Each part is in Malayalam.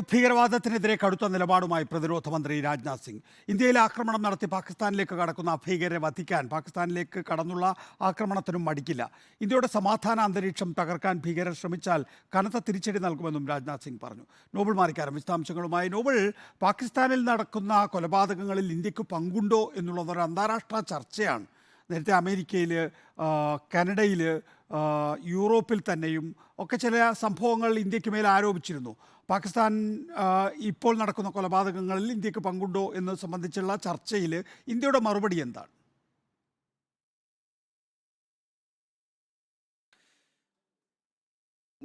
ഭീകരവാദത്തിനെതിരെ കടുത്ത നിലപാടുമായി പ്രതിരോധ മന്ത്രി രാജ്നാഥ് സിംഗ്. ഇന്ത്യയിൽ ആക്രമണം നടത്തി പാകിസ്ഥാനിലേക്ക് കടക്കുന്ന ഭീകരരെ വധിക്കാൻ പാകിസ്ഥാനിലേക്ക് കടന്നുള്ള ആക്രമണത്തിനും മടിക്കില്ല. ഇന്ത്യയുടെ സമാധാന അന്തരീക്ഷം തകർക്കാൻ ഭീകരർ ശ്രമിച്ചാൽ കനത്ത തിരിച്ചടി നൽകുമെന്നും രാജ്നാഥ് സിംഗ് പറഞ്ഞു. നോബൽ മാറിക്കാരം വിശദാംശങ്ങളുമായി. നോബൽ പാകിസ്ഥാനിൽ നടക്കുന്ന കൊലപാതകങ്ങളിൽ ഇന്ത്യയ്ക്ക് പങ്കുണ്ടോ എന്നുള്ളത് ഒരു അന്താരാഷ്ട്ര ചർച്ചയാണ്. നേരത്തെ അമേരിക്കയിൽ കാനഡയിൽ യൂറോപ്പിൽ തന്നെയും ഒക്കെ ചില സംഭവങ്ങൾ ഇന്ത്യയ്ക്ക് മേൽ ആരോപിച്ചിരുന്നു. പാകിസ്ഥാൻ ഇപ്പോൾ നടക്കുന്ന കൊലപാതകങ്ങളിൽ ഇന്ത്യയ്ക്ക് പങ്കുണ്ടോ എന്ന് സംബന്ധിച്ചുള്ള ചർച്ചയിൽ ഇന്ത്യയുടെ മറുപടി എന്താണ്?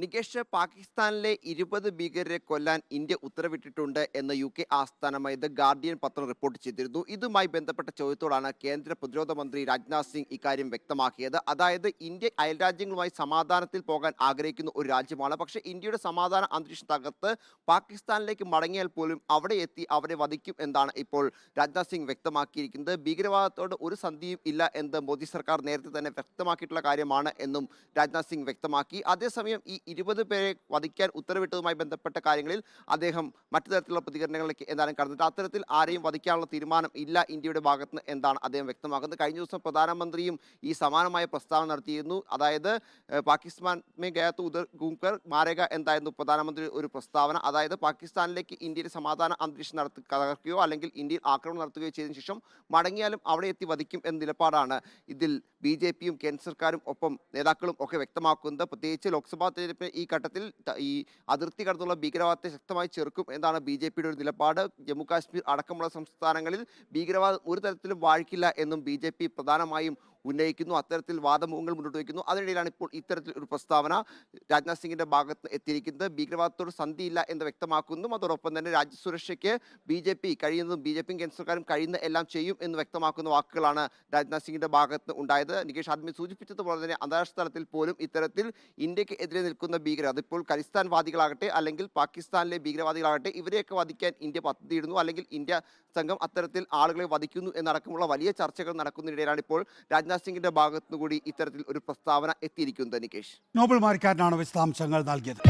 നികേഷ് പാകിസ്ഥാനിലെ ഇരുപത് ഭീകരരെ കൊല്ലാൻ ഇന്ത്യ ഉത്തരവിട്ടിട്ടുണ്ട് എന്ന് യു കെ ആസ്ഥാനമായ ദ ഗാർഡിയൻ പത്രം റിപ്പോർട്ട് ചെയ്തിരുന്നു. ഇതുമായി ബന്ധപ്പെട്ട ചോദ്യത്തോടാണ് കേന്ദ്ര പ്രതിരോധ മന്ത്രി രാജ്നാഥ് സിംഗ് ഇക്കാര്യം വ്യക്തമാക്കിയത്. അതായത് ഇന്ത്യ അയൽരാജ്യങ്ങളുമായി സമാധാനത്തിൽ പോകാൻ ആഗ്രഹിക്കുന്ന ഒരു രാജ്യമാണ്. പക്ഷേ ഇന്ത്യയുടെ സമാധാന അന്തരീക്ഷം തകർത്ത് പാകിസ്ഥാനിലേക്ക് മടങ്ങിയാൽ പോലും അവിടെ എത്തി അവരെ വധിക്കും എന്നാണ് ഇപ്പോൾ രാജ്നാഥ് സിംഗ് വ്യക്തമാക്കിയിരിക്കുന്നത്. ഭീകരവാദത്തോട് ഒരു സന്ധിയും ഇല്ല എന്ന് മോദി സർക്കാർ നേരത്തെ തന്നെ വ്യക്തമാക്കിയിട്ടുള്ള കാര്യമാണ് എന്നും രാജ്നാഥ് സിംഗ് വ്യക്തമാക്കി. അതേസമയം ഈ ഇരുപത് പേരെ വധിക്കാൻ ഉത്തരവിട്ടതുമായി ബന്ധപ്പെട്ട കാര്യങ്ങളിൽ അദ്ദേഹം മറ്റു തരത്തിലുള്ള പ്രതികരണങ്ങളിലേക്ക് എന്തായാലും കടന്നിട്ട് അത്തരത്തിൽ ആരെയും വധിക്കാനുള്ള തീരുമാനം ഇല്ല ഇന്ത്യയുടെ ഭാഗത്ത് എന്താണ് അദ്ദേഹം വ്യക്തമാക്കുന്നത്. കഴിഞ്ഞ ദിവസം പ്രധാനമന്ത്രിയും ഈ സമാനമായ പ്രസ്താവന നടത്തിയിരുന്നു. അതായത് പാകിസ്ഥാൻ മേ ഗയാത്ത് ഉദർ ഗുംകർ മാരക എന്തായിരുന്നു പ്രധാനമന്ത്രി ഒരു പ്രസ്താവന. അതായത് പാകിസ്ഥാനിലേക്ക് ഇന്ത്യയുടെ സമാധാന അന്തരീക്ഷം നടത്തി തകർക്കുകയോ അല്ലെങ്കിൽ ഇന്ത്യയിൽ ആക്രമണം നടത്തുകയോ ചെയ്തതിനു ശേഷം മടങ്ങിയാലും അവിടെ എത്തി വധിക്കും എന്ന നിലപാടാണ് ഇതിൽ ബി ജെ പിയും കേന്ദ്ര സർക്കാരും ഒപ്പം നേതാക്കളും ഒക്കെ വ്യക്തമാക്കുന്നത്. പ്രത്യേകിച്ച് ലോക്സഭാ തെരഞ്ഞെടുപ്പ് ഈ ഘട്ടത്തിൽ ഈ അതിർത്തി കടന്നുള്ള ഭീകരവാദത്തെ ശക്തമായി ചെറുക്കും എന്നാണ് ബി ജെ പിയുടെ ഒരു നിലപാട്. ജമ്മു കാശ്മീർ അടക്കമുള്ള സംസ്ഥാനങ്ങളിൽ ഭീകരവാദം ഒരു തരത്തിലും വാഴിക്കില്ല എന്നും ബി പ്രധാനമായും ഉന്നയിക്കുന്നു അത്തരത്തിൽ വാദമുഖങ്ങൾ മുന്നോട്ട് വയ്ക്കുന്നു. അതിനിടയിലാണ് ഇപ്പോൾ ഇത്തരത്തിൽ ഒരു പ്രസ്താവന. രാജ്നാഥ് സിംഗിന്റെ ഭാഗത്ത് എത്തിയിരിക്കുന്നത് ഭീകരവാദത്തോട് സന്ധിയില്ല എന്ന് വ്യക്തമാക്കുന്നു. അതോടൊപ്പം തന്നെ രാജ്യസുരക്ഷയ്ക്ക് ബി ജെ പി കഴിയുന്നതും ബി ജെ പിയും കേന്ദ്ര സർക്കാരും കഴിയുന്ന എല്ലാം ചെയ്യും എന്ന് വ്യക്തമാക്കുന്ന വാക്കുകളാണ് രാജ്നാഥ് സിംഗിന്റെ ഭാഗത്ത് ഉണ്ടായത്. നികേഷ് ആദ്യം സൂചിപ്പിച്ചതുപോലെ തന്നെ അന്താരാഷ്ട്ര തലത്തിൽ പോലും ഇത്തരത്തിൽ ഇന്ത്യയ്ക്ക് എതിരെ നിൽക്കുന്ന ഭീകരർ അതിപ്പോൾ ഖലിസ്ഥാൻവാദികളാകട്ടെ അല്ലെങ്കിൽ പാകിസ്ഥാനിലെ ഭീകരവാദികളാകട്ടെ ഇവരെയൊക്കെ വധിക്കാൻ ഇന്ത്യ പദ്ധതിയിടുന്നു അല്ലെങ്കിൽ ഇന്ത്യ സംഘം അത്തരത്തിൽ ആളുകളെ വധിക്കുന്നു എന്നടക്കമുള്ള വലിയ ചർച്ചകൾ നടക്കുന്നതിനിടയിലാണ് ഇപ്പോൾ രാജ്നാഥ് സിംഗിന്റെ ഭാഗത്തുനിന്ന് കൂടി ഇത്തരത്തിൽ ഒരു പ്രസ്താവന എത്തിയിരിക്കുന്നത് തനിക്കേഷ് നോബൽ മാറിക്കാരനാണ് വിശദാംശങ്ങൾ നൽകിയത്.